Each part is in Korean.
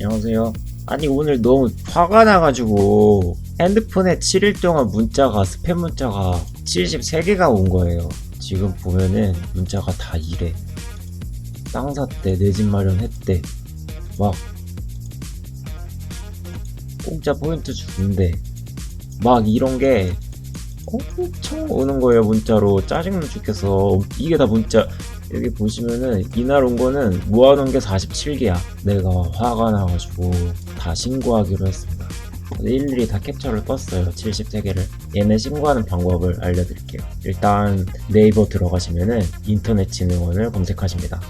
안녕하세요. 아니 오늘 너무 화가 나가지고 핸드폰에 7일 동안 문자가 스팸 문자가 73개가 온 거예요. 지금 보면은 문자가 다 이래. 땅 샀대, 내 집 마련했대. 막 공짜 포인트 주는데 막 이런 게 엄청 오는 거예요 문자로. 짜증나 죽겠어 이게 다 문자. 여기 보시면은 이날 온 거는 모아놓은 게 47개야. 내가 화가 나가지고 다 신고하기로 했습니다. 일일이 다 캡처를 떴어요 73개를. 얘네 신고하는 방법을 알려드릴게요. 일단 네이버 들어가시면은 인터넷진흥원을 검색하십니다.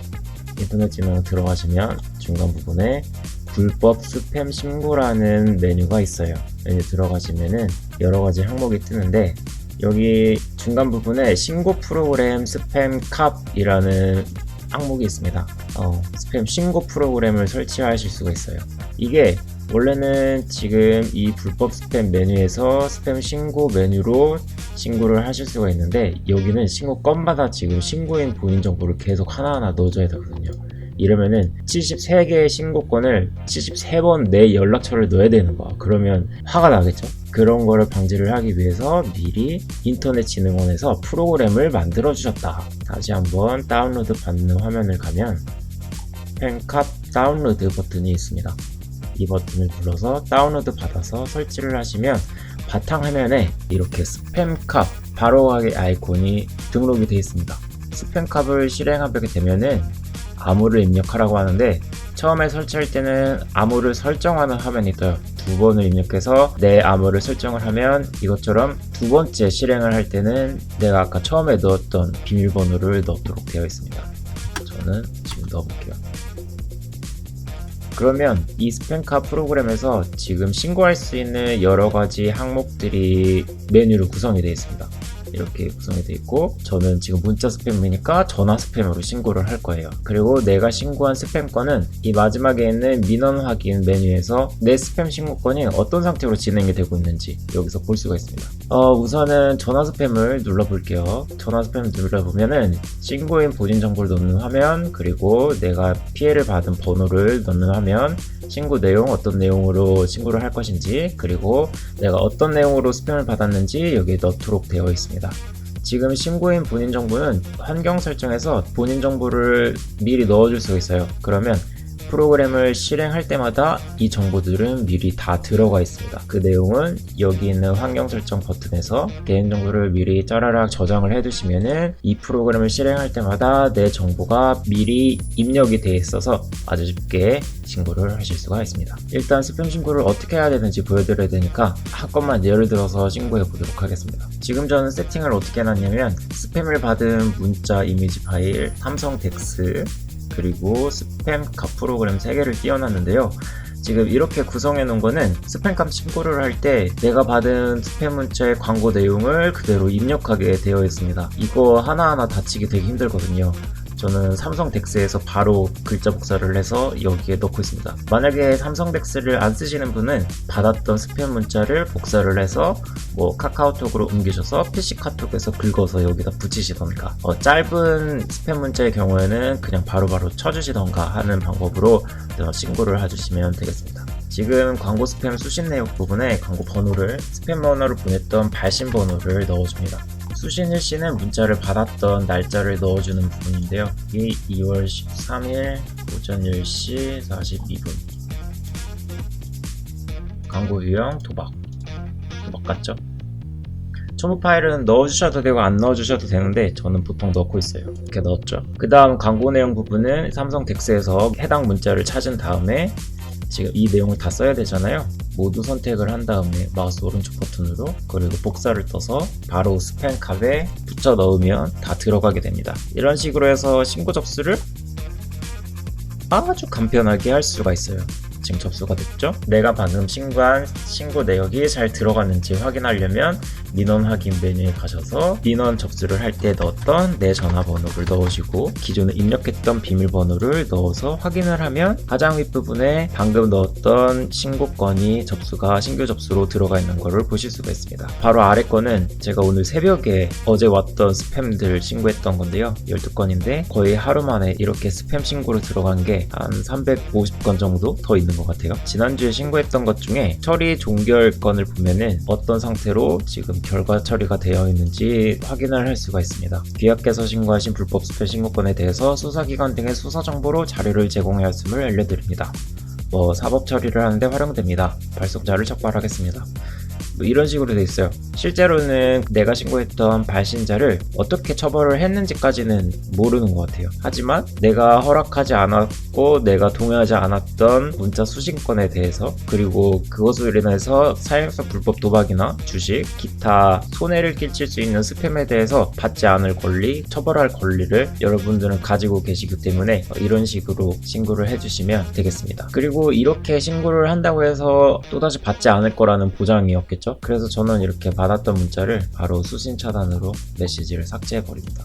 인터넷진흥원 들어가시면 중간 부분에 불법 스팸 신고라는 메뉴가 있어요. 메뉴 들어가시면은 여러 가지 항목이 뜨는데 여기 중간 부분에 신고 프로그램 스팸 캅이라는 항목이 있습니다. 어, 스팸 신고 프로그램을 설치하실 수가 있어요. 이게 원래는 지금 이 불법 스팸 메뉴에서 스팸 신고 메뉴로 신고를 하실 수가 있는데 여기는 신고 건마다 지금 신고인 본인 정보를 계속 하나하나 넣어줘야 되거든요. 이러면은 73개의 신고권을 73번 내 연락처를 넣어야 되는 거야. 그러면 화가 나겠죠? 그런 거를 방지를 하기 위해서 미리 인터넷진흥원에서 프로그램을 만들어 주셨다. 다시 한번 다운로드 받는 화면을 가면 펜캅 다운로드 버튼이 있습니다. 이 버튼을 눌러서 다운로드 받아서 설치를 하시면 바탕화면에 이렇게 스팸캅 바로하게 아이콘이 등록이 되어 있습니다. 스팸캅을 실행하게 되면은 암호를 입력하라고 하는데 처음에 설치할 때는 암호를 설정하는 화면이 떠요. 두 번을 입력해서 내 암호를 설정을 하면 이것처럼 두 번째 실행을 할 때는 내가 아까 처음에 넣었던 비밀번호를 넣도록 되어 있습니다. 저는 지금 넣어볼게요. 그러면 이 스팸카 프로그램에서 지금 신고할 수 있는 여러 가지 항목들이 메뉴로 구성이 되어 있습니다. 이렇게 구성이 되어 있고 저는 지금 문자 스팸이니까 전화 스팸으로 신고를 할 거예요. 그리고 내가 신고한 스팸 건은 이 마지막에 있는 민원 확인 메뉴에서 내 스팸 신고 건이 어떤 상태로 진행이 되고 있는지 여기서 볼 수가 있습니다. 어, 우선은 전화 스팸을 눌러볼게요. 전화 스팸을 눌러보면은 신고인 본인 정보를 넣는 화면 그리고 내가 피해를 받은 번호를 넣는 화면 신고 내용 어떤 내용으로 신고를 할 것인지 그리고 내가 어떤 내용으로 스팸을 받았는지 여기에 넣도록 되어 있습니다. 지금 신고인 본인 정보는 환경 설정에서 본인 정보를 미리 넣어줄 수가 있어요. 그러면 프로그램을 실행할 때마다 이 정보들은 미리 다 들어가 있습니다. 그 내용은 여기 있는 환경 설정 버튼에서 개인 정보를 미리 짜라락 저장을 해두시면은 이 프로그램을 실행할 때마다 내 정보가 미리 입력이 돼 있어서 아주 쉽게 신고를 하실 수가 있습니다. 일단 스팸 신고를 어떻게 해야 되는지 보여드려야 되니까 한 건만 예를 들어서 신고해 보도록 하겠습니다. 지금 저는 세팅을 어떻게 해놨냐면 스팸을 받은 문자 이미지 파일 삼성 덱스 그리고 스팸 값 프로그램 3개를 띄워놨는데요. 지금 이렇게 구성해 놓은 거는 스팸값 신고를 할 때 내가 받은 스팸 문자의 광고 내용을 그대로 입력하게 되어 있습니다. 이거 하나하나 다치기 되게 힘들거든요. 저는 삼성 덱스에서 바로 글자 복사를 해서 여기에 넣고 있습니다. 만약에 삼성 덱스를 안 쓰시는 분은 받았던 스팸 문자를 복사를 해서 뭐 카카오톡으로 옮기셔서 PC 카톡에서 긁어서 여기다 붙이시던가 어, 짧은 스팸 문자의 경우에는 그냥 바로바로 쳐주시던가 하는 방법으로 어, 신고를 해주시면 되겠습니다. 지금 광고 스팸 수신 내역 부분에 광고 번호를 스팸 번호를 보냈던 발신 번호를 넣어줍니다. 수신일 씨는 문자를 받았던 날짜를 넣어주는 부분인데요. 이 2월 13일 오전 10시 42분. 광고 유형 도박. 도박 같죠? 첨부 파일은 넣어주셔도 되고 안 넣어주셔도 되는데 저는 보통 넣고 있어요. 이렇게 넣었죠. 그 다음 광고 내용 부분은 삼성 덱스에서 해당 문자를 찾은 다음에 지금 이 내용을 다 써야 되잖아요. 모두 선택을 한 다음에 마우스 오른쪽 버튼으로 그리고 복사를 떠서 바로 스팸 컵에 붙여 넣으면 다 들어가게 됩니다. 이런 식으로 해서 신고 접수를 아주 간편하게 할 수가 있어요. 지금 접수가 됐죠? 내가 방금 신고한 신고 내역이 잘 들어갔는지 확인하려면 민원 확인 메뉴에 가셔서 민원 접수를 할 때 넣었던 내 전화번호를 넣으시고 기존에 입력했던 비밀번호를 넣어서 확인을 하면 가장 윗부분에 방금 넣었던 신고 건이 접수가 신규 접수로 들어가 있는 것을 보실 수가 있습니다. 바로 아래 거는 제가 오늘 새벽에 어제 왔던 스팸들 신고했던 건데요. 12건인데 거의 하루 만에 이렇게 스팸 신고로 들어간 게 한 350건 정도 더 있는 것 같아요. 지난주에 신고했던 것 중에 처리 종결 건을 보면은 어떤 상태로 지금 결과 처리가 되어 있는지 확인을 할 수가 있습니다. 귀하께서 신고하신 불법 스팸 신고건에 대해서 수사기관 등의 수사 정보로 자료를 제공하였음을 알려드립니다. 뭐 사법 처리를 하는데 활용됩니다. 발송자를 척발하겠습니다. 뭐 이런 식으로 돼 있어요. 실제로는 내가 신고했던 발신자를 어떻게 처벌을 했는지까지는 모르는 것 같아요. 하지만 내가 허락하지 않았고 내가 동의하지 않았던 문자 수신권에 대해서 그리고 그것으로 인해서 사행성 불법 도박이나 주식, 기타 손해를 끼칠 수 있는 스팸에 대해서 받지 않을 권리, 처벌할 권리를 여러분들은 가지고 계시기 때문에 이런 식으로 신고를 해주시면 되겠습니다. 그리고 이렇게 신고를 한다고 해서 또다시 받지 않을 거라는 보장이 없겠 죠? 그래서 저는 이렇게 받았던 문자를 바로 수신 차단으로 메시지를 삭제해 버립니다.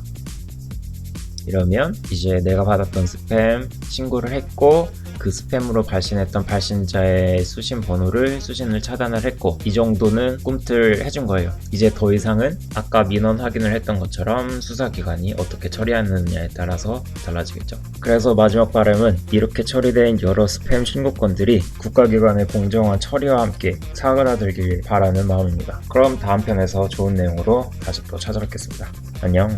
이러면 이제 내가 받았던 스팸 신고를 했고 그 스팸으로 발신했던 발신자의 수신 번호를 수신을 차단을 했고 이 정도는 꿈틀 해준 거예요. 이제 더 이상은 아까 민원 확인을 했던 것처럼 수사기관이 어떻게 처리하느냐에 따라서 달라지겠죠. 그래서 마지막 바람은 이렇게 처리된 여러 스팸 신고건들이 국가기관의 공정한 처리와 함께 사그라들길 바라는 마음입니다. 그럼 다음 편에서 좋은 내용으로 다시 또 찾아뵙겠습니다. 안녕.